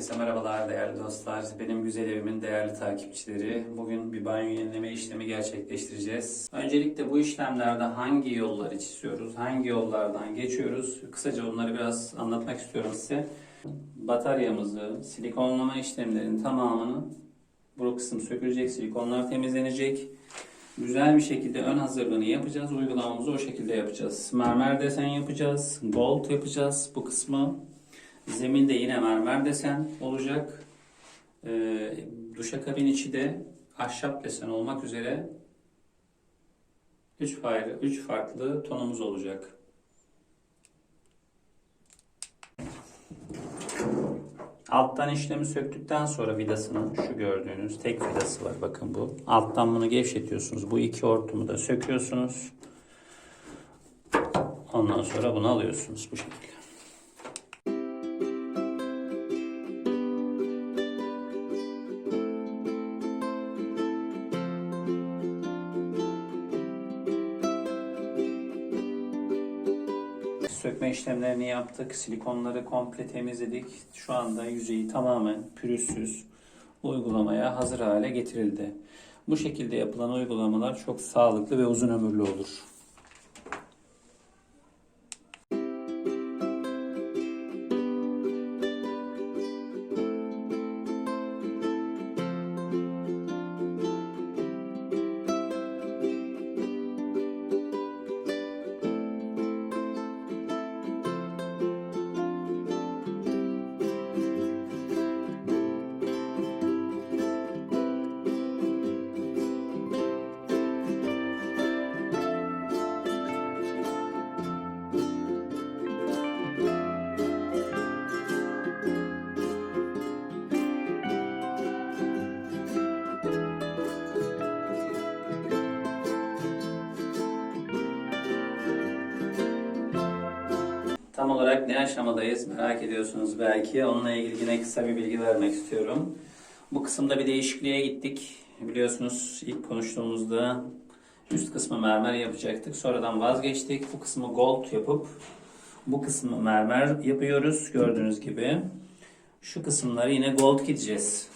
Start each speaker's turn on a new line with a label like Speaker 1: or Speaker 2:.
Speaker 1: Herkese merhabalar değerli dostlar. Benim güzel evimin değerli takipçileri. Bugün bir banyo yenileme işlemi gerçekleştireceğiz. Öncelikle bu işlemlerde hangi yolları çiziyoruz, hangi yollardan geçiyoruz? Kısaca onları biraz anlatmak istiyorum size. Bataryamızı, silikonlama işlemlerinin tamamını bu kısım sökülecek, silikonlar temizlenecek. Güzel bir şekilde ön hazırlığını yapacağız. Uygulamamızı o şekilde yapacağız. Mermer desen yapacağız. Gold yapacağız bu kısmı. Zeminde yine mermer desen olacak. Ee, duşakabin içi de ahşap desen olmak üzere 3 farklı, üç farklı tonumuz olacak. Alttan işlemi söktükten sonra vidasının şu gördüğünüz tek vidası var. Bakın bu. Alttan bunu gevşetiyorsunuz. Bu iki hortumu da söküyorsunuz. Ondan sonra bunu alıyorsunuz bu şekilde. Sökme işlemlerini yaptık. Silikonları komple temizledik. Şu anda yüzeyi tamamen pürüzsüz uygulamaya hazır hale getirildi. Bu şekilde yapılan uygulamalar çok sağlıklı ve uzun ömürlü olur. Tam olarak ne aşamadayız merak ediyorsunuz belki. Onunla ilgili yine kısa bir bilgi vermek istiyorum. Bu kısımda bir değişikliğe gittik. Biliyorsunuz ilk konuştuğumuzda üst kısmı mermer yapacaktık. Sonradan vazgeçtik. Bu kısmı gold yapıp bu kısmı mermer yapıyoruz gördüğünüz gibi. Şu kısımları yine gold gideceğiz.